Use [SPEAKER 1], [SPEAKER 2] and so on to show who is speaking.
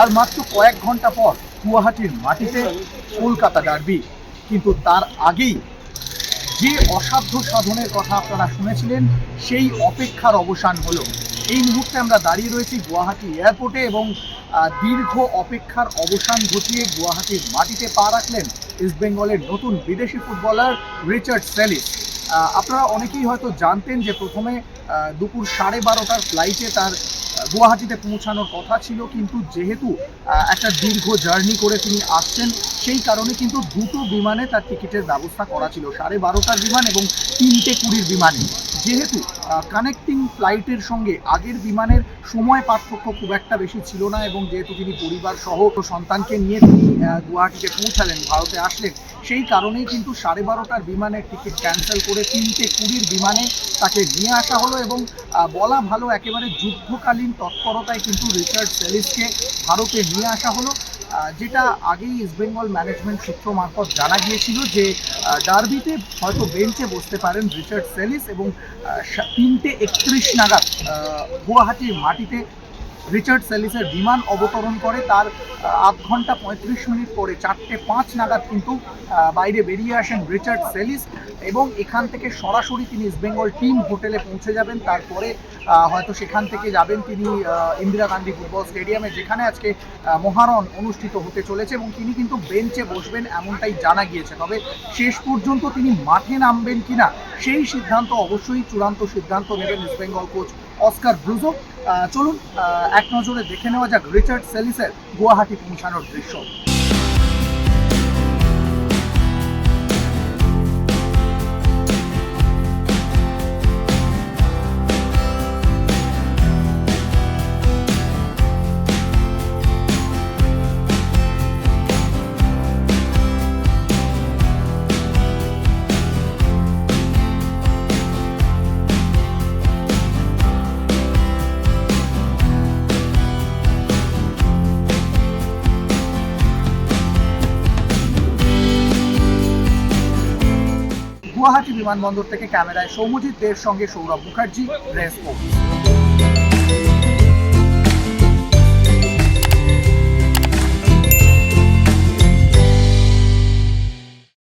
[SPEAKER 1] আর মাত্র কয়েক ঘণ্টা পর গুয়াহাটির মাটিতে কলকাতা ডার্বি। কিন্তু তার আগেই যে অসাধ্য সাধনের কথা আপনারা শুনেছিলেন, সেই অপেক্ষার অবসান হলো। এই মুহূর্তে আমরা দাঁড়িয়ে রয়েছি গুয়াহাটি এয়ারপোর্টে এবং দীর্ঘ অপেক্ষার অবসান ঘটিয়ে গুয়াহাটির মাটিতে পা রাখলেন ইস্টবেঙ্গলের নতুন বিদেশি ফুটবলার রিচার্ড সেলিস। আপনারা অনেকেই হয়তো জানতেন যে প্রথমে দুপুর সাড়ে বারোটার ফ্লাইটে তার গুয়াহাটিতে পৌঁছানোর কথা ছিল, কিন্তু যেহেতু একটা দীর্ঘ জার্নি করে তিনি আসছেন, সেই কারণে কিন্তু দুটো বিমানে তার টিকিটের ব্যবস্থা করা ছিল, সাড়ে বারোটার বিমান এবং তিনটে কুড়ির বিমানে। যেহেতু কানেক্টিং ফ্লাইটের সঙ্গে আগের বিমানের সময় পার্থক্য খুব একটা বেশি ছিল না এবং যেহেতু তিনি পরিবার সহ সন্তানকে নিয়ে তিনি গুয়াহাটিতে পৌঁছালেন, ভারতে আসলেন, সেই কারণেই কিন্তু সাড়ে বারোটার বিমানের টিকিট ক্যান্সেল করে তিনটে কুড়ির বিমানে তাকে নিয়ে আসা হলো এবং বলা ভালো একেবারে যুদ্ধকালীন তৎপরতায় কিন্তু রিচার্ড সেলিসকে ভারতে নিয়ে আসা হলো। যেটা আগেই ইস্টবেঙ্গল ম্যানেজমেন্ট সূত্র মারফত জানা গিয়েছিল যে ডার্বিতে হয়তো বেঞ্চে বসতে পারেন রিচার্ড সেলিস এবং তিনটে একত্রিশ নাগাদ গুয়াহাটির মাটিতে রিচার্ড সেলিসের বিমান অবতরণ করে, তার আধ ঘণ্টা পঁয়ত্রিশ মিনিট পরে চারটে পাঁচ নাগাদ কিন্তু বাইরে বেরিয়ে আসেন রিচার্ড সেলিস এবং এখান থেকে সরাসরি তিনি ইস্টবেঙ্গল টিম হোটেলে পৌঁছে যাবেন। তারপরে হয়তো সেখান থেকে যাবেন তিনি ইন্দিরা গান্ধী ফুটবল স্টেডিয়ামে, যেখানে আজকে মহারণ অনুষ্ঠিত হতে চলেছে এবং তিনি কিন্তু বেঞ্চে বসবেন এমনটাই জানা গিয়েছে। তবে শেষ পর্যন্ত তিনি মাঠে নামবেন কিনা, সেই সিদ্ধান্ত অবশ্যই চূড়ান্ত সিদ্ধান্ত নেবেন ইস্টবেঙ্গল কোচ অস্কার ব্রুজো। চলুন এক নজরে দেখে নেওয়া যাক রিচার্ড সেলিসের গুয়াহাটি পৌঁছানোর দৃশ্য। গুয়াহাটি বিমানবন্দর থেকে ক্যামেরায় সৌমজিৎ দের সঙ্গে সৌরভ মুখার্জি রেস